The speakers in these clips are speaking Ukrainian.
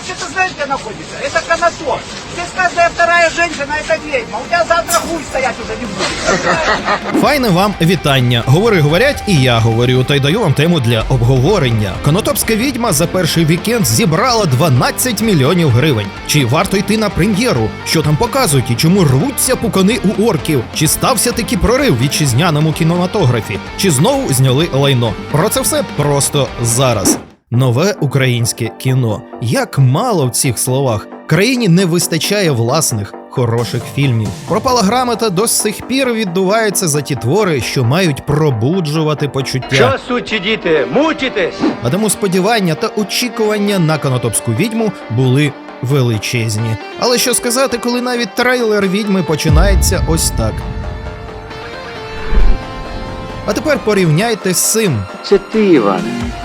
вообще-то знаешь, где находится? Это Конотоп. Здесь каждая вторая женщина это ведьма. У тебя завтра хуй стоять уже не будет. Файне вам вітання. Говори, говорять, і я говорю, та й даю вам тему для обговорення. Конотопська відьма за перший вікенд зібрала 12 мільйонів гривень. Чи варто йти на прем'єру? Що там показують і чому рвуться пукани у орків? Чи стався таки прорив в вітчизняному кінематографі? Чи знову зняли лайно? Про це все просто зараз. Нове українське кіно. Як мало в цих словах. Країні не вистачає власних хороших фільмів. Пропала грамота до сих пір відбувається за ті твори, що мають пробуджувати почуття. Що, сучі діти, мучитесь? А тому сподівання та очікування на конотопську відьму були величезні. Але що сказати, коли навіть трейлер відьми починається ось так. А тепер порівняйте з цим. Це ти, Іване.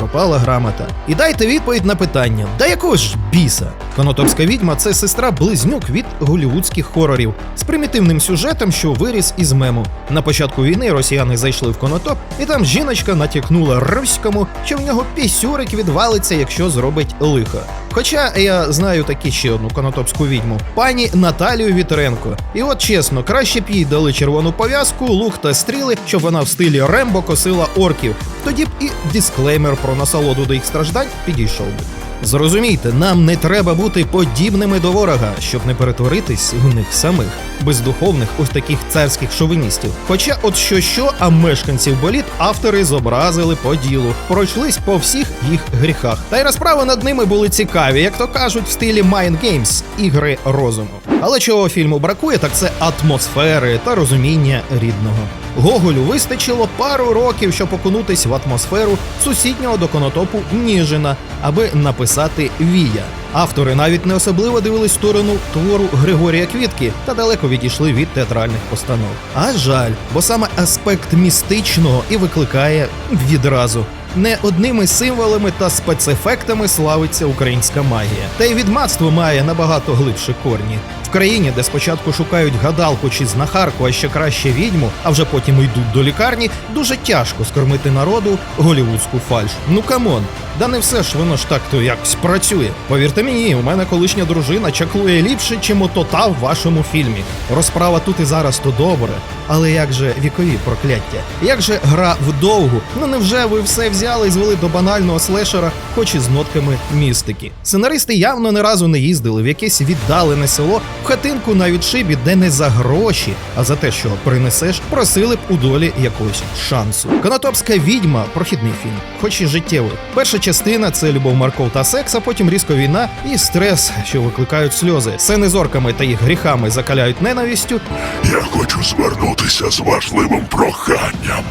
Пропала грамота. І дайте відповідь на питання: да якого ж біса? Конотопська відьма це сестра близнюк від голівудських хорорів з примітивним сюжетом, що виріс із мему. На початку війни росіяни зайшли в конотоп, і там жіночка натякнула руському, що в нього пісюрик відвалиться, якщо зробить лихо. Хоча я знаю таки ще одну конотопську відьму, пані Наталію Вітренко. І от чесно, краще б їй дали червону пов'язку, лук та стріли, щоб вона в стилі Рембо косила орків. Тоді б і дисклеймер про насолоду до їх страждань підійшов би. Зрозумійте, нам не треба бути подібними до ворога, щоб не перетворитись у них самих, бездуховних ось таких царських шовіністів. Хоча, от що що, а мешканців боліт автори зобразили по ділу, пройшлись по всіх їх гріхах. Та й розправи над ними були цікаві, як то кажуть, в стилі Mind Games – ігри розуму. Але чого фільму бракує, так це атмосфери та розуміння рідного. Гоголю вистачило пару років, щоб окунутись в атмосферу сусіднього до конотопу Ніжина, аби написати Вія. Автори навіть не особливо дивились сторону твору Григорія Квітки та далеко відійшли від театральних постанов. А жаль, бо саме аспект містичного і викликає відразу. Не одними символами та спецефектами славиться українська магія. Та й відмацтво має набагато глибше корні. Країні, де спочатку шукають гадалку чи знахарку, а ще краще відьму, а вже потім йдуть до лікарні, дуже тяжко скормити народу голівудську фальш. Ну камон, да не все ж воно ж так то якось працює. Повірте мені, у мене колишня дружина чаклує ліпше, чим ото та в вашому фільмі. Розправа тут і зараз то добре. Але як же вікові прокляття? Як же гра вдовгу? Ну невже ви все взяли і звели до банального слешера, хоч і з нотками містики? Сценаристи явно не разу не їздили в якесь віддалене село хатинку на відшибі, де не за гроші, а за те, що принесеш, просили б у долі якогось шансу. Конотопська відьма прохідний фільм, хоч і життєвий. Перша частина це любов Марков та секс, а потім різко війна і стрес, що викликають сльози. Сцени з орками та їх гріхами закаляють ненавистю, Я хочу звернутися з важливим проханням.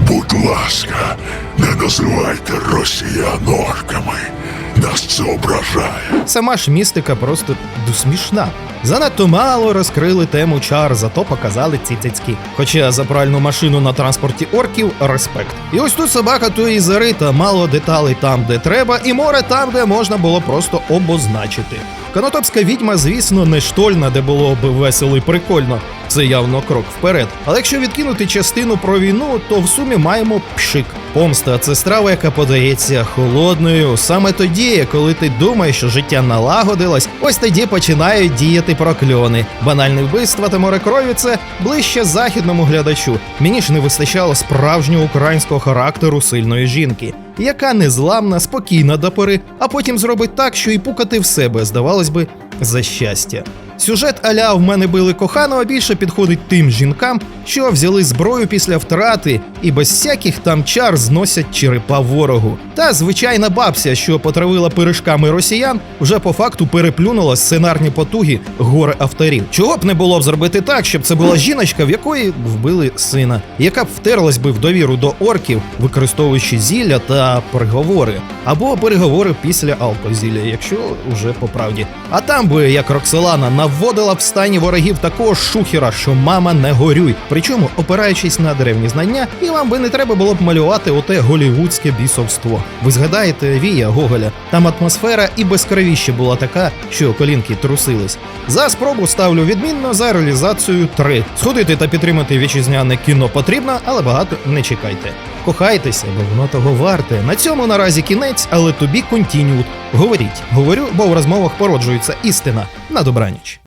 Будь ласка, не називайте росіян орками. Нас це ображає. Сама ж містика просто ду смішна. Занадто мало розкрили тему чар, зато показали ці цяцьки. Хоча за пральну машину на транспорті орків респект. І ось тут собака то і зарита, мало деталей там, де треба, і море там, де можна було просто обозначити. Конотопська відьма, звісно, не штольна, де було б весело і прикольно. Це явно крок вперед. Але якщо відкинути частину про війну, то в сумі маємо пшик. Помста це страва, яка подається холодною. Саме тоді, коли ти думаєш, що життя налагодилось, ось тоді починають діяти прокльони. Банальне вбивство та море крові це ближче західному глядачу. Мені ж не вистачало справжнього українського характеру сильної жінки, яка незламна, спокійна до пори, а потім зробить так, що і пукати в себе, здавалось би, за щастя. Сюжет аля в мене били коханого більше підходить тим жінкам, що взяли зброю після втрати і без всяких там чар зносять черепа ворогу. Та звичайна бабся, що потравила пиріжками росіян, вже по факту переплюнула сценарні потуги гори авторів. Чого б не було б зробити так, щоб це була жіночка, в якої вбили сина, яка б втерлась би в довіру до орків, використовуючи зілля та переговори, або переговори після алкозілля, якщо уже по правді. А там би, як Рокселана, наводила в стані ворогів такого шухера, що мама не горюй. Причому опираючись на древні знання, і вам би не треба було б малювати оте голівудське бісовство. Ви згадаєте Вія Гоголя? Там атмосфера і безкровіще була така, що колінки трусились. За спробу ставлю відмінно за реалізацію 3. Сходити та підтримати вітчизняне кіно потрібно, але багато не чекайте. Кохайтеся, бо воно того варте. На цьому наразі кінець, але тобі контініут. Говоріть, говорю, бо в розмовах породжується істина. На добраніч.